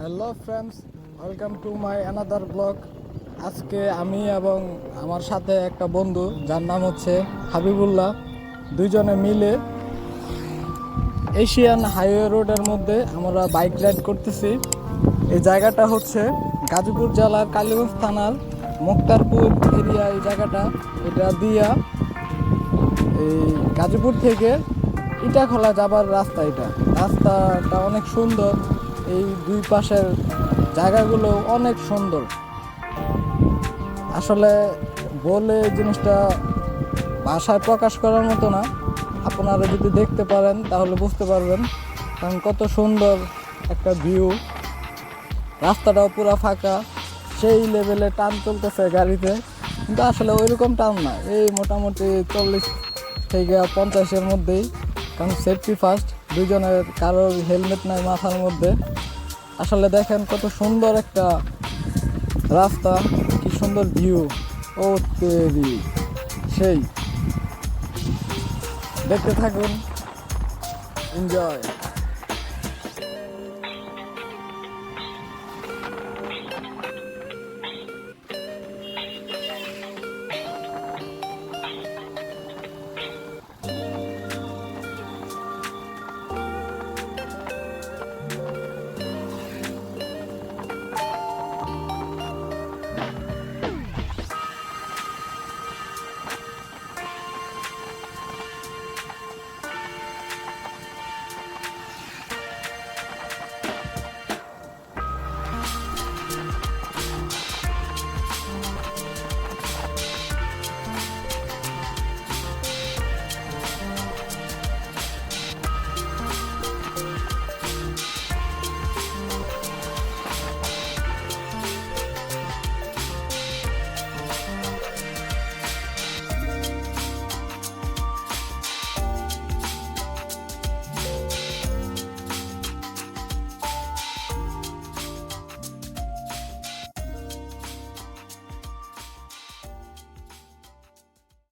Hello friends welcome to my another blog আজকে আমি এবং আমার সাথে একটা বন্ধু, যার নাম হচ্ছে হাবিবুল্লাহ, দুইজনে মিলে এশিয়ান হাইওয়ে রোডের মধ্যে আমরা বাইক রাইড করতেছি। এই জায়গাটা হচ্ছে গাজীপুর জেলার কালীগঞ্জ থানার মুক্তারপুর এরিয়া। এই জায়গাটা, এটা দিয়া এই গাজীপুর থেকে ইটাখোলা যাবার রাস্তা এটা। রাস্তাটা অনেক সুন্দর। এই দুই পাশের জায়গাগুলো অনেক সুন্দর। আসলে বলে জিনিসটা ভাষায় প্রকাশ করার মতো না। আপনারা যদি দেখতে পারেন, তাহলে বুঝতে পারবেন কারণ কত সুন্দর একটা ভিউ রাস্তাটাও পুরো ফাঁকা, সেই লেভেলে টান চলতেছে গাড়িতে। কিন্তু আসলে ওইরকম টান না। এই মোটামুটি চল্লিশ থেকে পঞ্চাশের মধ্যেই, কারণ সেফটি ফার্স্ট দুজনের কারোর হেলমেট নাই মাথার মধ্যে। আসলে দেখেন কত সুন্দর একটা রাস্তা, কি সুন্দর ভিউ ও তেরি সেই। দেখতে থাকুন। এনজয়